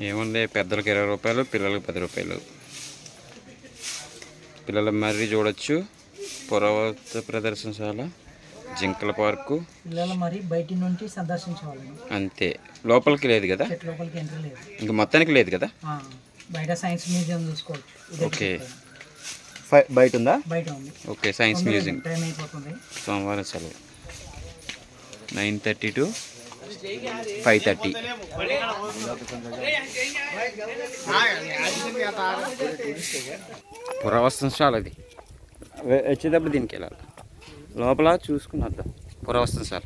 ఏముంది? పెద్దలకు ఇరవై రూపాయలు పిల్లలకు పది రూపాయలు. పిల్లల మర్రి చూడొచ్చు. పురావస్తు ప్రదర్శనశాల జింకల పార్కు. పిల్లలు మరి బయటి నుండి సందర్శించవాలని అంతే. లోపలికి లేదు కదా? చెట్టు లోపలికి ఎంట్రీ లేదు. ఇంక మొత్తానికి లేదు కదా? ఆ, బయట సైన్స్ మ్యూజియం చూసుకోవచ్చు ఓకే. బయట ఉందా బయట ఉంది. Okay science museum. టైం అయిపోతుంది. సోమవారం సెలవు. Nine thirty to five thirty. పురావస్తనశాల అది. వె- వచ్చేటప్పుడు దీనికి వెళ్ళాలి. లోపల చూసుకుని వద్దాం. పురావస్తనశాల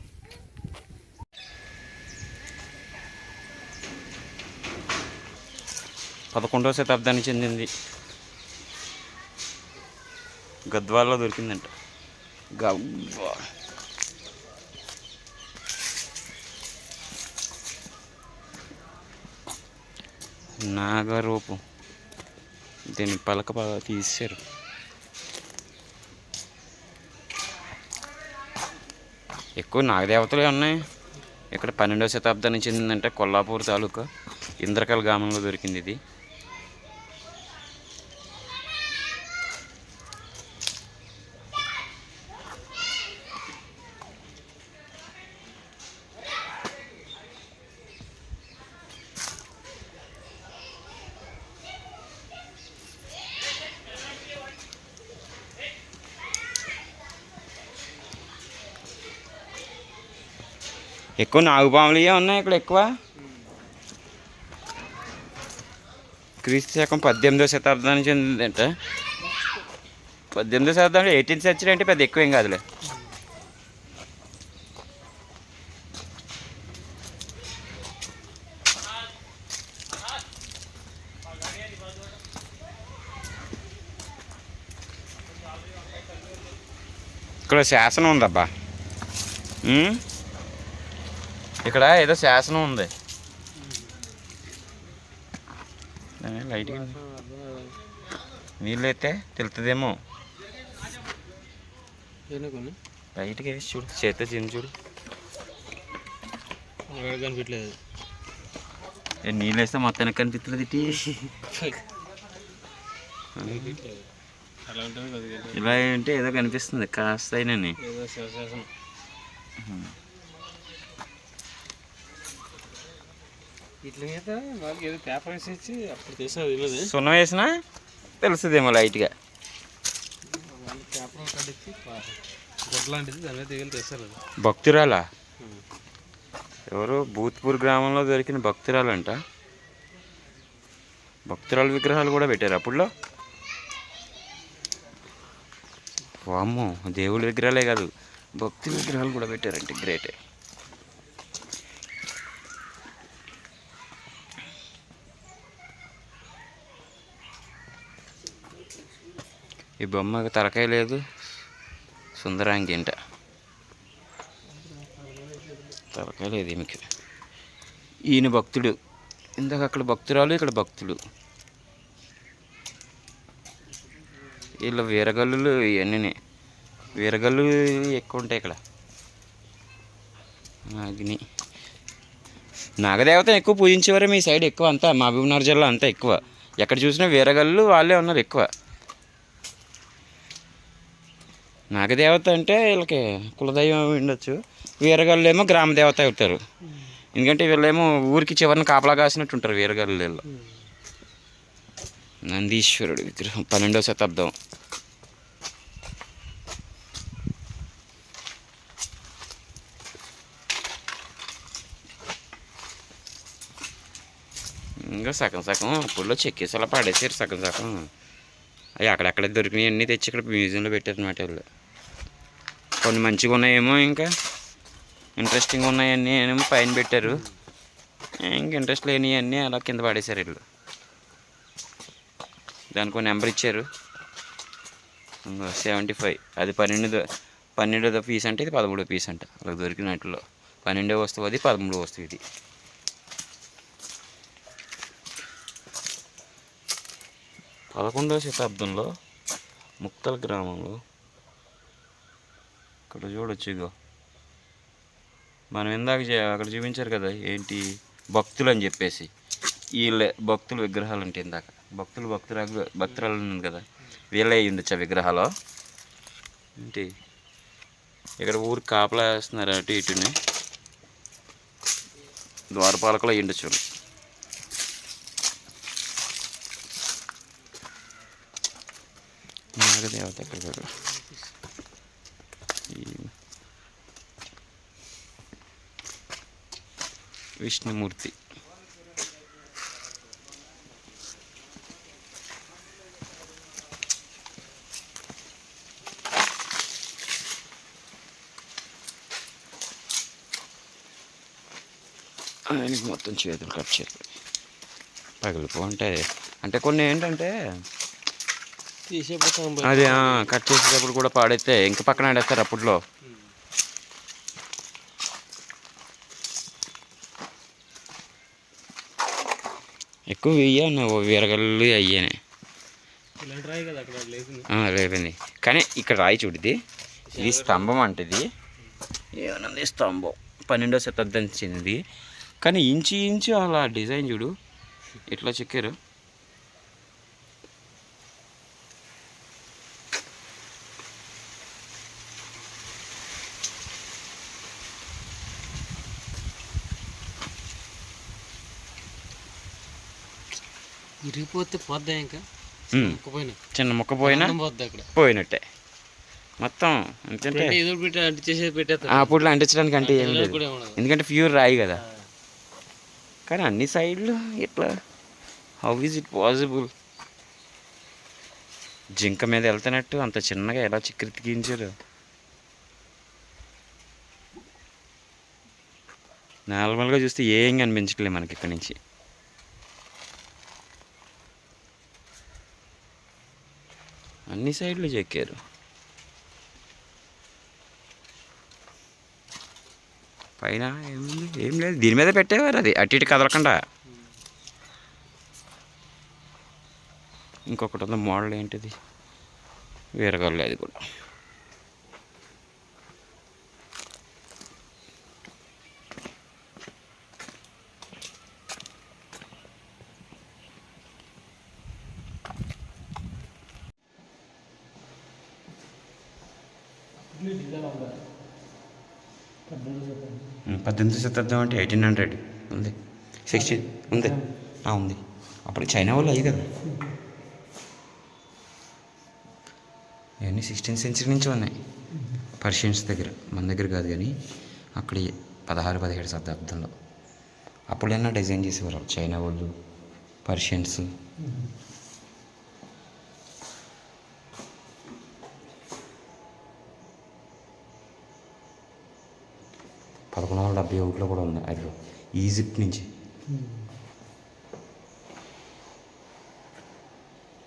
పదకొండవ శతాబ్దానికి చెందింది. గద్వాల్లో దొరికిందంట. గవ్వా. నాగరూపం. దీన్ని పలక బాగా తీశారు. ఎక్కువ నాగదేవతలే ఉన్నాయి. ఇక్కడ పన్నెండవ శతాబ్దానికి చెందిందంటే కొల్లాపూర్ తాలూకా ఇంద్రకల్ గ్రామంలో దొరికింది ఇది. ఎక్కువ నాగుపాములే ఉన్నాయి ఇక్కడ ఎక్కువ. క్రీస్తు శకం పద్దెనిమిదో శతాబ్దానికి చెందిందంట. పద్దెనిమిదో శతాబ్దంలో ఎయిటీన్త్ సెంచరీ అంటే పెద్ద ఎక్కువ ఏం కాదులే. ఇక్కడ శాసనం ఉందబ్బా. ఇక్కడ ఏదో శాసనం ఉంది. ఉంది. నీళ్ళు అయితే తెలుతుందేమో లైట్గా వేసి చూడు చేత తిని చూడు. కనిపించలేదు నీళ్ళు వేస్తే మొత్తానికి కనిపిస్తుంది ఇటీ ఇలా అంటే ఏదో కనిపిస్తుంది కాస్త ఇట్లా మీద వాళ్ళకి ఏదో పేపర్ వేసి ఇచ్చి అప్పుడు తీసావు తెలియదు సున్నం వేసినా తెలుస్తుందేమో లైట్గా. వాళ్ళు పేపర్ కడిచి గుడ్డ లాంటిది దాని మీద దిగలు తెస్తారు అది భక్తురాలా? ఎవరు భూత్పూర్ గ్రామంలో దొరికిన భక్తురాలంట. భక్తురాల విగ్రహాలు కూడా పెట్టారు అప్పుడులో? వామ్మో దేవుడి విగ్రహాలే కాదు భక్తి విగ్రహాలు కూడా పెట్టారంటే గ్రేటే. ఈ బొమ్మకి తలకాయ లేదు సుందరాంగి ఏంట తలకాయ లేదు ఈమెకి. ఈయన భక్తుడు. ఇందాక అక్కడ భక్తురాలు ఇక్కడ భక్తుడు వీళ్ళ వీరగల్లులు ఇవన్నీ వీరగల్లు ఎక్కువ ఉంటాయి ఇక్కడ. అగ్ని. నాగదేవతను ఎక్కువ పూజించేవారు మీ సైడ్ ఎక్కువ అంతా మహబూబ్నగర్ జిల్లా అంతా ఎక్కువ. ఎక్కడ చూసినా వీరగల్లు వాళ్ళే ఉన్నారు ఎక్కువ. నాగదేవత అంటే వీళ్ళకి కులదైవం ఉండొచ్చు. వీరగల్లు ఏమో గ్రామ దేవత అవుతారు. ఎందుకంటే వీళ్ళేమో ఊరికి చివరిని కాపలా కాసినట్టు ఉంటారు వీరగల్లు వీళ్ళు నందీశ్వరుడు విగ్రహం పన్నెండవ శతాబ్దం. ఇంకా సగం సగం అప్పుడులో చెక్కేసి అలా పడేసారు సగం సగం. అవి అక్కడక్కడ దొరికినవి అన్నీ తెచ్చి ఇక్కడ మ్యూజియంలో పెట్టారు అన్నమాట వీళ్ళు. కొన్ని మంచిగా ఉన్నాయేమో ఇంకా. ఇంట్రెస్టింగ్ ఉన్నాయన్నీ ఏమో పైన పెట్టారు. ఇంక ఇంట్రెస్ట్ లేని అన్నీ అలా కింద పడేశారు వీళ్ళు. దానికి నెంబర్ ఇచ్చారు. సెవెంటీ ఫైవ్ అది పన్నెండు పన్నెండో పీస్ అంటే ఇది పదమూడో పీస్ అంట. అలా దొరికినట్లో పన్నెండో వస్తువు అది పదమూడో వస్తువు ఇది. పదకొండవ శతాబ్దంలో ముక్తల గ్రామంలో ఇక్కడ చూడొచ్చు ఇగో మనం ఇందాక అక్కడ చూపించారు కదా ఏంటి భక్తులు అని చెప్పేసి. వీళ్ళే భక్తుల విగ్రహాలు ఉంటాయి ఇందాక. భక్తులు భక్తుల భక్తురాలు ఉంది కదా. వీళ్ళే ఉండొచ్చు ఆ విగ్రహాలు. ఏంటి? ఇక్కడ ఊరు కాపలా వేస్తున్నారు అటు ఇటుని. ద్వారపాలకులు అయ్యి ఉండొచ్చు నాగదేవత ఎక్కడ కాదు ఈ- విష్ణుమూర్తి. ఆయనకి మొత్తం చేతులు కట్ చేతులు పగిలిపో ఉంటాయి. అంటే కొన్ని ఏంటంటే తీసేపోతాం అది కట్ చేసేటప్పుడు కూడా పాడైతే ఇంక పక్కన ఆడేస్తారు అప్పట్లో. ఎక్కువ వెయ్యి వీరగల్లు అయ్యానే. లేదండి కానీ ఇక్కడ రాయి చూడిది. ఇది స్తంభం అంటది. ఏమన్నది స్తంభం? పన్నెండో శతాబ్దం చెందింది. కానీ ఇంచు ఇంచు అలా డిజైన్ చూడు. ఎట్లా చెక్కారు? ఇరిగిపోతే పోద్దా ఇంకా? చిన్న మొక్క పోయినా. పోయినట్టే. మొత్తం ఎందుకంటే ఆ అప్పట్లో అంటించడానికి అంటే ఏం లేదు. ఎందుకంటే ప్యూర్ రాయి కదా. కానీ అన్ని సైడ్లు ఇట్లా హౌ ఈజ్ ఇట్ పాసిబుల్ జింక మీద వెళ్తున్నట్టు అంత చిన్నగా ఎలా చిక్కిరితికించారు నార్మల్గా చూస్తే ఏం కనిపించట్లే మనకి ఇక్కడి నుంచి. అన్ని సైడ్లు చెక్కారు. పైన ఏముంది? ఏం లేదు. దీని మీద పెట్టేవారు అది. అటు ఇటు కదలకుండా. ఇంకొకటి ఉంది. మోడల్ ఏంటిది? వీరగల్లు అది కూడా. పద్దెనిమిది శతాబ్దం అంటే ఎయిటీన్ హండ్రెడ్. ఉంది. సిక్స్టీన్. ఉంది. ఉంది. అప్పుడు చైనా వాళ్ళు అయ్యి కదా. ఇవన్నీ సిక్స్టీన్త్ సెంచరీ నుంచి ఉన్నాయి. పర్షియన్స్ దగ్గర. మన దగ్గర కాదు కానీ అక్కడ పదహారు పదిహేడు శతాబ్దంలో. అప్పుడైనా డిజైన్ చేసేవారు. చైనా వాళ్ళు పర్షియన్స్. పదకొండు వందల డెబ్బై ఒకటిలో కూడా ఉంది. అది ఈజిప్ట్ నుంచి.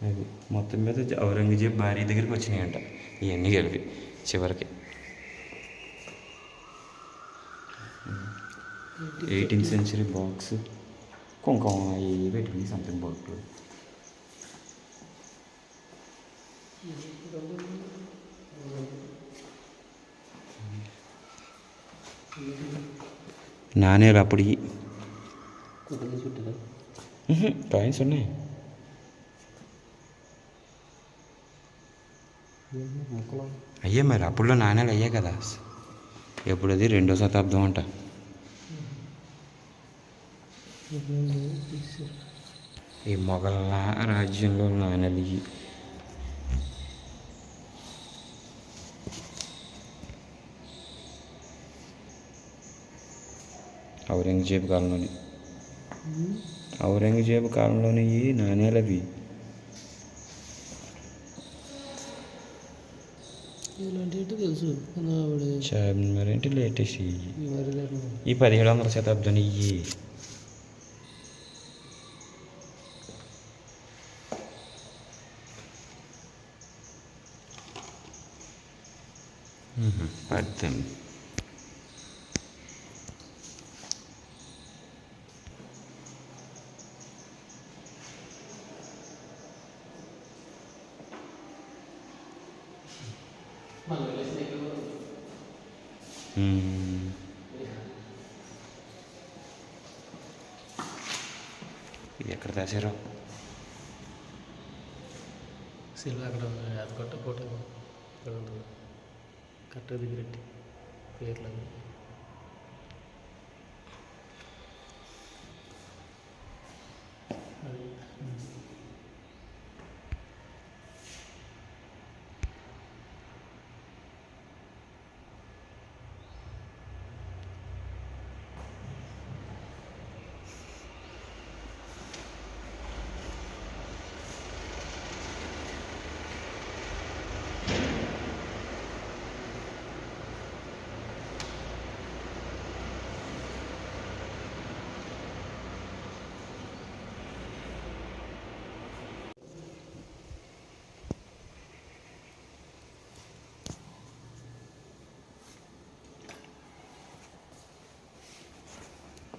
అది మొత్తం మీద ఔరంగజేబ్ భార్య దగ్గరికి వచ్చినాయంట. ఇవన్నీ కలిపి చివరికి. ఎయిటీన్త్ సెంచరీ బాక్స్ కుంకుమ ఇవి పెట్టుకుని సంథింగ్ బాక్స్ నాణేలు అప్పుడు చుట్టూ కాయిన్స్ ఉన్నాయి. అయ్యే మరి అప్పుడులో నాణేలు అయ్యే కదా. ఎప్పుడు అది రెండో శతాబ్దం అంట. ఈ మొఘల్ రాజ్యంలో నాణేలు ఇవి. ఔరంగజేబు కాలంలోని ఔరంగజేబు కాలంలోని ఈ నాణేలు అవి ఇలాంటివి తెలుసు చా- మరేంటి లేటెస్ట్ ఇవి మరి లేకుండా ఈ పదిహేడు వందల శతాబ్దం ఇవి పద్దెనిమిది Hmm. ఇది ఎక్కడ దాచారు? సిల్వ అక్కడ అది కొట్ట ఫోటో ఇక్కడ ఉంటుంది. పేర్లు అది ఏంటి అర్థం కాదు నాకు సూక్ష్మరాతి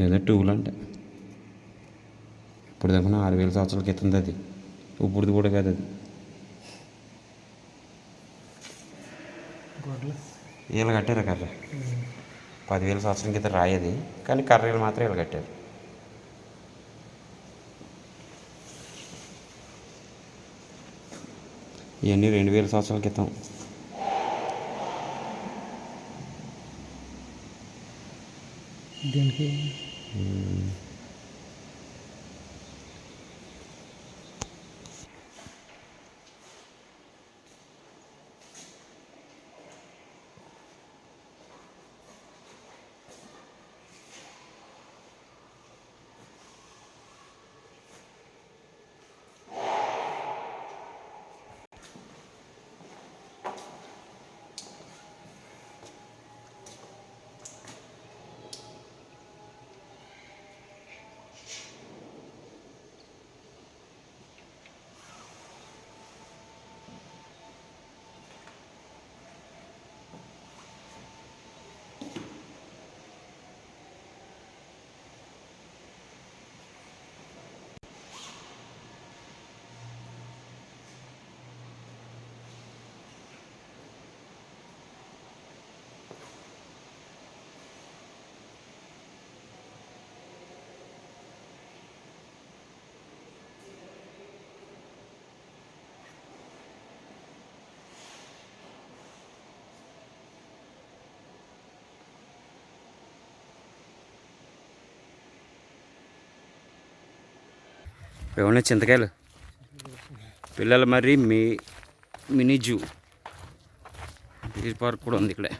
ఏదో టూల్ అంట. ఇప్పుడు దాకా ఆరు వేల సంవత్సరాల క్రితం అది. ఇప్పుడు కూడా కాదు అది. వీళ్ళు కట్టారు కర్ర? పదివేల సంవత్సరం క్రితం రాయేది కానీ కర్రీలు మాత్రం వీళ్ళు కట్టారు ఇవన్నీ రెండు వేల సంవత్సరాల క్రితం. దీనికి ఏమన్నా చింతకాయలు? పిల్లలు మరి మీ మినీ జూ. డీర్ పార్క్ కూడా ఉంది ఇక్కడే.